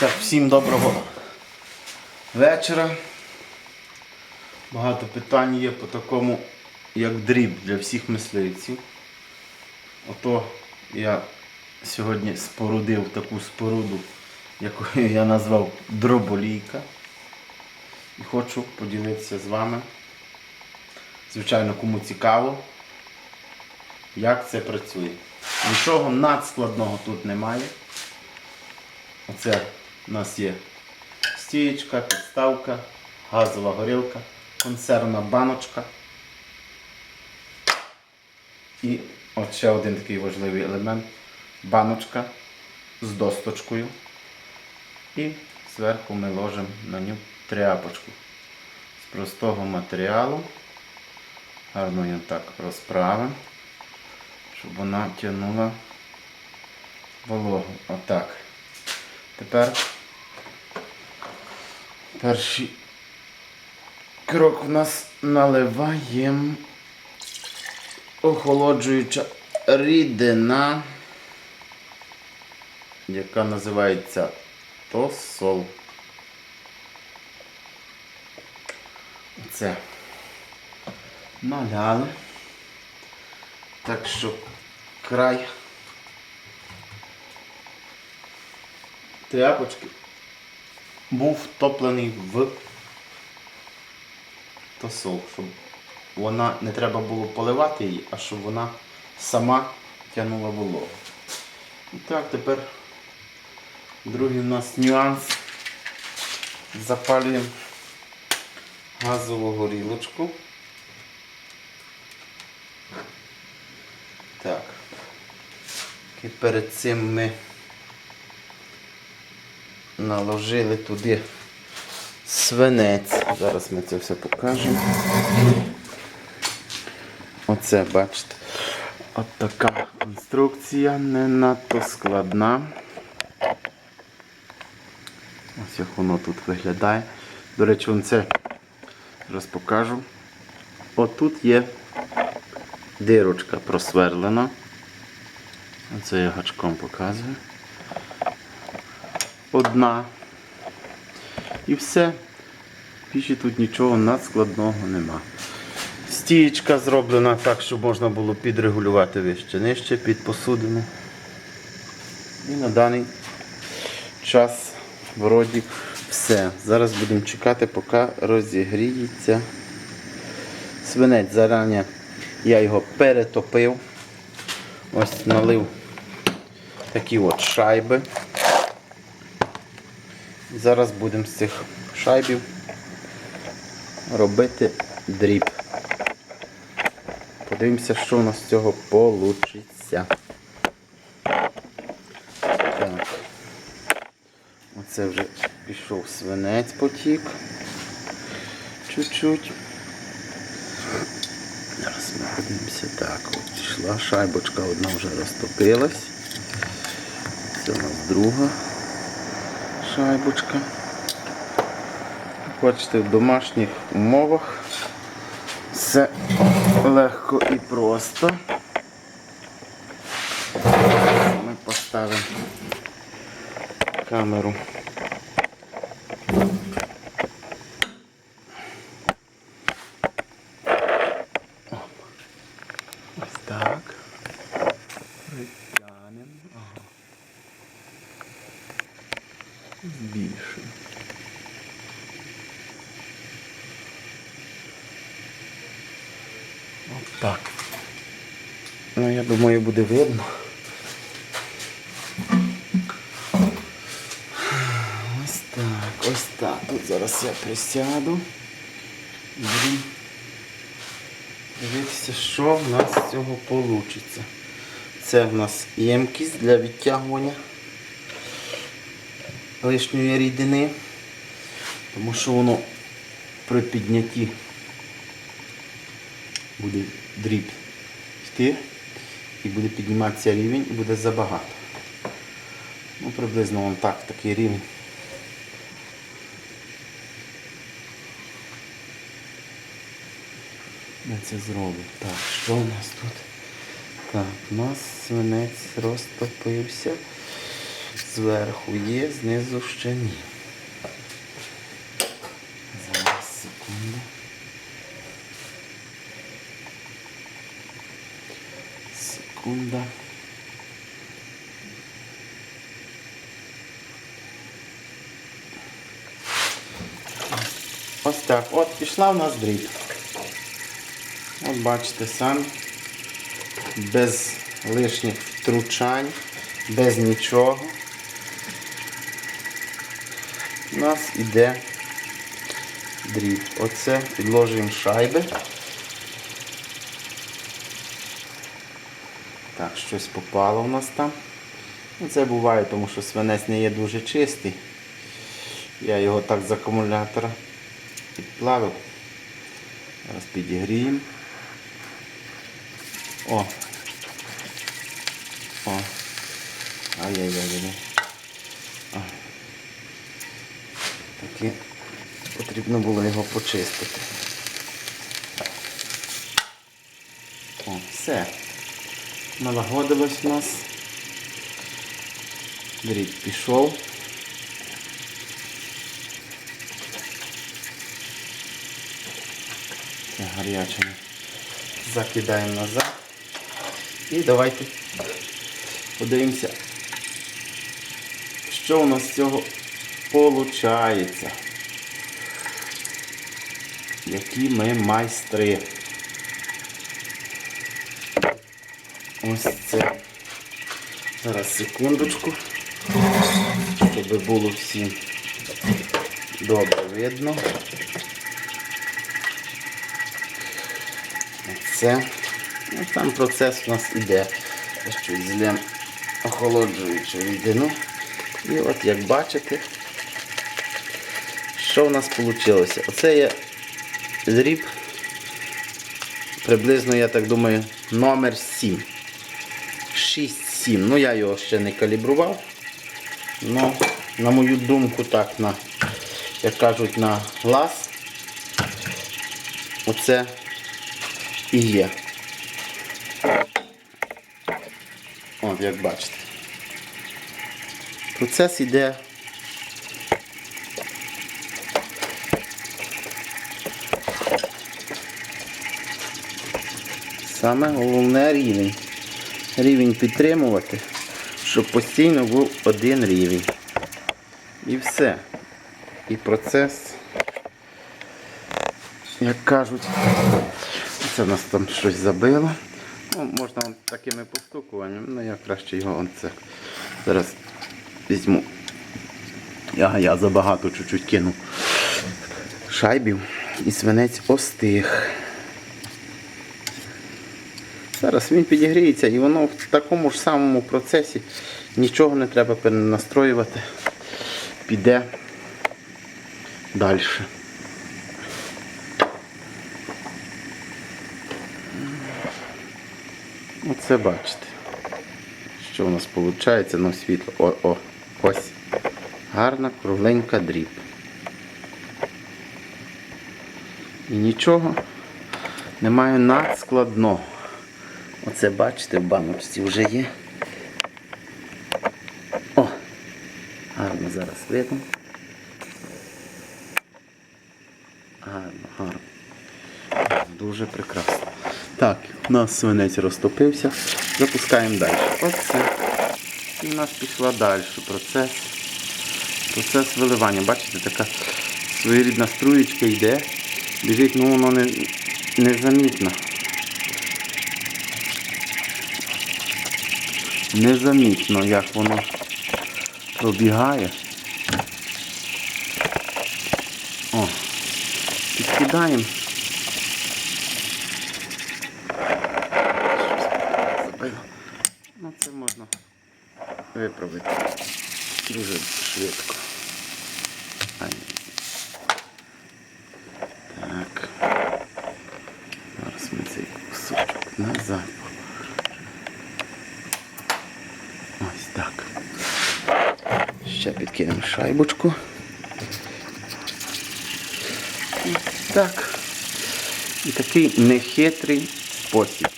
Так, всім доброго вечора. Багато питань є по такому, як дріб для всіх мисливців. Ото я сьогодні спорудив таку споруду, яку я назвав дроболійка. І хочу поділитися з вами. Звичайно, кому цікаво, як це працює. Нічого надскладного тут немає. Оце у нас є стієчка, підставка, газова горілка, консервна баночка. І от ще один такий важливий елемент баночка з досточкою. І зверху ми ложимо на нього тряпочку з простого матеріалу. Гарно її так розправимо, щоб вона тягнула вологу. Отак. Тепер перший крок у нас наливаємо охолоджуюча рідина, яка називається тосол. Це наляли. Так що край тряпочки був втоплений в тосол, щоб вона не треба було поливати її, а щоб вона сама тягнула вологу. І так, тепер другий у нас нюанс. Запалюємо газову горілочку. Так. І перед цим ми наложили туди свинець. Зараз ми це все покажемо. Оце, бачите. От така конструкція не надто складна. Ось як воно тут виглядає. До речі, вон це зараз покажу. Отут є дирочка просверлена. Оце я гачком показую. Одна. І все. Більше тут нічого надскладного нема. Стієчка зроблена так, щоб можна було підрегулювати вище нижче під посудину. І на даний час вроді все. Зараз будемо чекати, поки розігріється свинець. Зарані я його перетопив. Ось налив такі от шайби. Зараз будемо з цих шайбів робити дріб. Подивимося, що у нас з цього вийде. Так. Оце вже пішов свинець потік. Чуть-чуть. Зараз ми подивимося. Так, от пішла шайбочка, одна вже розтопилась. Це у нас друга шайбочка. Бачите, в домашніх умовах все легко і просто. Ми поставимо камеру. Ось так. Притягнемо. Ага. Збільшимо. От так. Ну, я думаю, буде видно. Ось так, ось так. Тут зараз я присяду. І будемо дивитися, що в нас з цього вийде. Це в нас ємкість для відтягування лишньої рідини, тому що воно при піднятті буде дріб йти і буде підніматися рівень і буде забагато. Ну, приблизно вон так, такий рівень. Я це зроблю. Так, що у нас тут? Так, у нас свинець розтопився. Зверху є, знизу ще ні. Зараз секунду. Секунда. Ось так. От пішла в нас дріб. От бачите самі. Без лишніх втручань, без нічого. У нас іде дріб. Оце підложуємо шайби. Так, щось попало в нас там. Ну, Це буває, тому що свинець не є дуже чистий. Я його так з акумулятора підплавив. Зараз підігріємо. О. О. Ай-яй-яй-яй. А. Таки потрібно було його почистити. О, все. Налагодилось у нас. Дріб пішов. Це гаряче. Закидаємо назад. І давайте подивимося, що у нас з цього виходить. Які ми майстри. Ось це. Зараз секундочку, щоб було всім добре видно. Це. Ну, там процес у нас іде. Щось злем охолоджуючу рідину. І от як бачите, що в нас вийшло? Оце є зріб, приблизно, я так думаю, номер 7. 6-7. Ну я його ще не калібрував. Ну, на мою думку, так, на, як кажуть, на глаз. Оце і є. От, як бачите. Процес іде. Саме головне рівень. Рівень підтримувати, щоб постійно був один рівень. І все. І процес, як кажуть, це в нас там щось забило. Ну, можна такими постукуваннями, ну я краще його он зараз візьму. Я, я забагато чуть-чуть кину шайбів і свинець остиг. Зараз він підігріється і воно в такому ж самому процесі нічого не треба перенастроювати. Піде далі. Оце бачите, що у нас виходить, ну світло. О, о, ось. Гарна кругленька дріб. І нічого немає надскладного. Оце бачите, в баночці вже є. О! Гарно зараз видно. Гарно, гарно. Дуже прекрасно. Так, у нас свинець розтопився. Запускаємо далі. Оце. І в нас пішла далі процес. Процес виливання. Бачите, така своєрідна струєчка йде. Біжить, ну воно не, незамітно. Незамітно, як воно пробігає. О, підкидаємо. Ну це можна виправити дуже швидко. Ай. Так. Зараз ми цей кусочок назад. Ось так. Ще підкинемо шайбочку. І так. І такий нехитрий спосіб.